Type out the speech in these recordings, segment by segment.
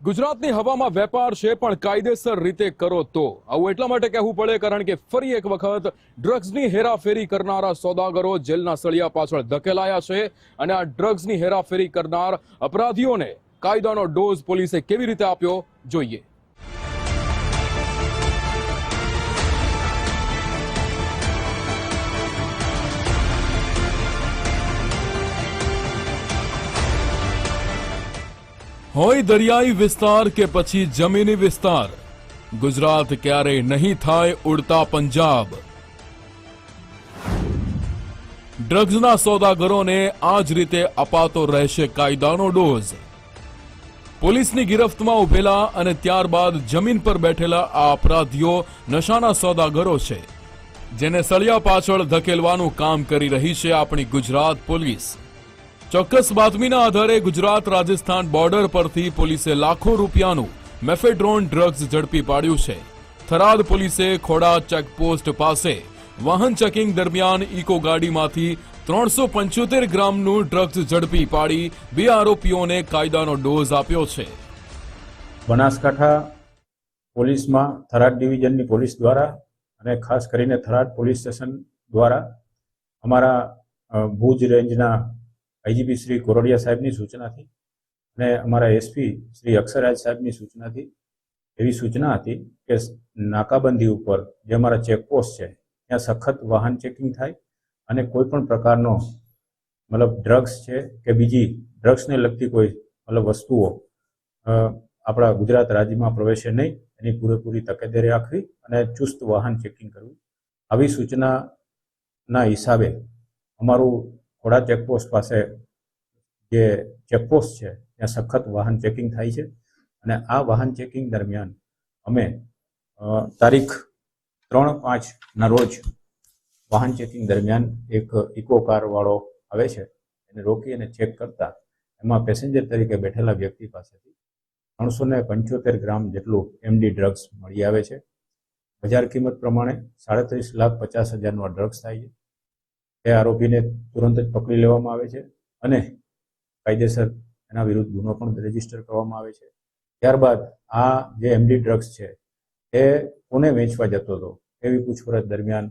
ગુજરાતની હવામાં વેપાર છે, પણ કાયદેસર રીતે કરો તો. આવું એટલા માટે કહેવું પડે, કારણ કે ફરી એક વખત ડ્રગ્સની હેરાફેરી કરનારા સોદાગરો જેલના સળિયા પાછળ ધકેલાયા છે અને આ ડ્રગ્સની હેરાફેરી કરનાર અપરાધીઓને કાયદાનો ડોઝ પોલીસે કેવી રીતે આપ્યો, જોઈએ. હોય દરિયાઈ વિસ્તાર કે પછી જમીની વિસ્તાર. ગુજરાત ક્યારેય નહીં થાય ઉડતા પંજાબ. ડ્રગ્સના સોદાગરોને આ જ રીતે અપાતો રહેશે કાયદાનો ડોઝ. પોલીસની ગિરફ્તમાં ઉભેલા અને ત્યારબાદ જમીન પર બેઠેલા આ અપરાધીઓ નશાના સોદાગરો છે. જેને સળિયા પાછળ ધકેલવાનું કામ કરી રહી છે આપણી ગુજરાત પોલીસ. ચોક્કસ બાતમીના આધારે ગુજરાત રાજસ્થાન બોર્ડર પરથી પોલીસે લાખો રૂપિયાનું મેફેડ્રોન ડ્રગ્સ ઝડપી પાડ્યું છે. થરાદ પોલીસે ખોડા ચેકપોસ્ટ પાસે વાહન ચેકિંગ દરમિયાન ઇકો ગાડીમાંથી ત્રણસો પંચોતેર ગ્રામનું ડ્રગ્સ ઝડપી પાડી બે આરોપીઓને કાયદાનો ડોઝ આપ્યો છે. બનાસકાંઠા પોલીસમાં થરાદ ડિવિઝનની પોલીસ દ્વારા અને ખાસ કરીને થરાદ પોલીસ સ્ટેશન દ્વારા અમારા ભુજ રેન્જના આઈજીપી શ્રી કોરડિયા સાહેબની સૂચનાથી અને અમારા એસપી શ્રી અક્ષરાજ સાહેબની સૂચનાથી એવી સૂચના હતી કે નાકાબંધી ઉપર જે અમારા ચેકપોસ્ટ છે, ત્યાં સખત વાહન ચેકિંગ થાય અને કોઈ પણ પ્રકારનો મતલબ ડ્રગ્સ છે કે બીજી ડ્રગ્સને લગતી કોઈ મતલબ વસ્તુઓ આપણા ગુજરાત રાજ્યમાં પ્રવેશે નહીં, એની પૂરેપૂરી તકેદારી રાખવી અને ચુસ્ત વાહન ચેકિંગ કરવું. આવી સૂચનાના હિસાબે અમારું ખોડા ચેકપોસ્ટ પાસે જે ચેકપોસ્ટ છે, ત્યાં સખત વાહન ચેકિંગ થાય છે. અને આ વાહન ચેકિંગ દરમિયાન અમે તારીખ ત્રણ પાંચના રોજ વાહન ચેકિંગ દરમિયાન એક ઇકો કારવાળો આવે છે, એને રોકી અને ચેક કરતા એમાં પેસેન્જર તરીકે બેઠેલા વ્યક્તિ પાસેથી ત્રણસો ને પંચોતેર ગ્રામ જેટલું એમડી ડ્રગ્સ મળી આવે છે. બજાર કિંમત પ્રમાણે સાડત્રીસ લાખ પચાસ હજારનું આ ડ્રગ્સ થાય છે. એ આરોપીને તુરંત જ પકડી લેવામાં આવે છે અને કાયદેસર એના વિરુદ્ધ ગુનો પણ રજિસ્ટર કરવામાં આવે છે. ત્યારબાદ આ જે એમડી ડ્રગ્સ છે, એ કોને વેચવા જતો હતો? એવી પૂછપરછ દરમિયાન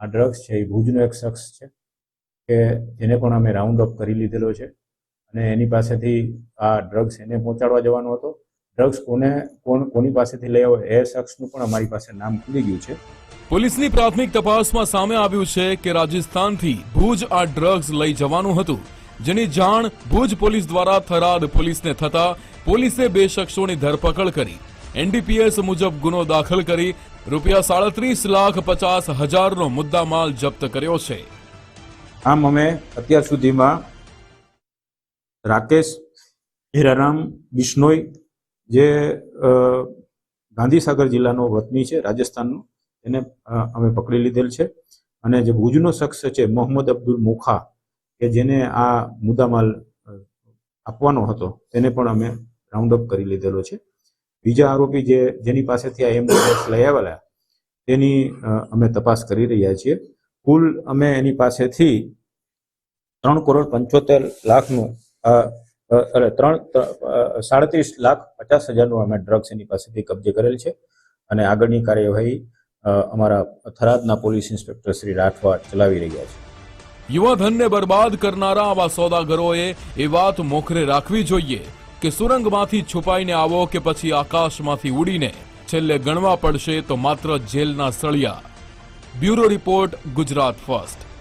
આ ડ્રગ્સ છે, એ ભુજનો એક શખ્સ છે કે જેને પણ અમે રાઉન્ડ અપ કરી લીધેલો છે અને એની પાસેથી આ ડ્રગ્સ એને પહોંચાડવા જવાનો હતો. ડ્રગ્સ કોને કોણ કોની પાસેથી લઈ આવ્યો એ શખ્સનું પણ અમારી પાસે નામ ખુલી ગયું છે. પોલીસની પ્રાથમિક તપાસમાં સામે આવ્યું છે કે રાજસ્થાનથી ભુજ આ ડ્રગ્સ લઈ જવાનું હતું જેની જાણ ભુજ પોલીસ દ્વારા થરાદ પોલીસને થતા પોલીસે બે શખ્સોની ધરપકડ કરી. એનડીપીએસ મુજબ ગુનો દાખલ કરી રૂપિયા સાડત્રીસ લાખ પચાસ હજારનો મુદ્દામાલ જપ્ત કર્યો છે. આમ અમે અત્યાર સુધીમાં રાકેશ હીરારામ બિશ્નોઈ જે ગાંધીસાગર જિલ્લાનો વતની છે રાજસ્થાનનો એને અમે પકડી લીધેલ છે. અને જે ભુજનો શખ્સ છે મોહમ્મદ અબ્દુલ મુખા કે જેને આ મુદ્દામાલ આપવાનો હતો તેને પણ અમે રાઉન્ડ અપ કરી લીધેલો છે. બીજા આરોપી જે જેની પાસેથી આ એમ્બ્યુલન્સ લઈ આવેલા તેની અમે તપાસ કરી રહ્યા છીએ. કુલ અમે એની પાસેથી ત્રણ કરોડ પંચોતેર લાખનું અ, અરે, ત્રણ સાડત્રીસ લાખ પચાસ હજારનું અમે ડ્રગ્સ એની પાસેથી કબજે કરેલ છે અને આગળની કાર્યવાહી અમારા થરાદના પોલીસ ઇન્સ્પેક્ટર શ્રી રાઠવા ચલાવી રહ્યા છે. યુવાધનને બરબાદ કરનારા આવા સોદાગરોએ એ વાત મોખરે રાખવી જોઈએ કે સુરંગમાંથી છુપાઈને આવો કે પછી આકાશમાંથી ઉડીને છેલ્લે ગણવા પડશે તો માત્ર જેલના સળિયા. Bureau report Gujarat first.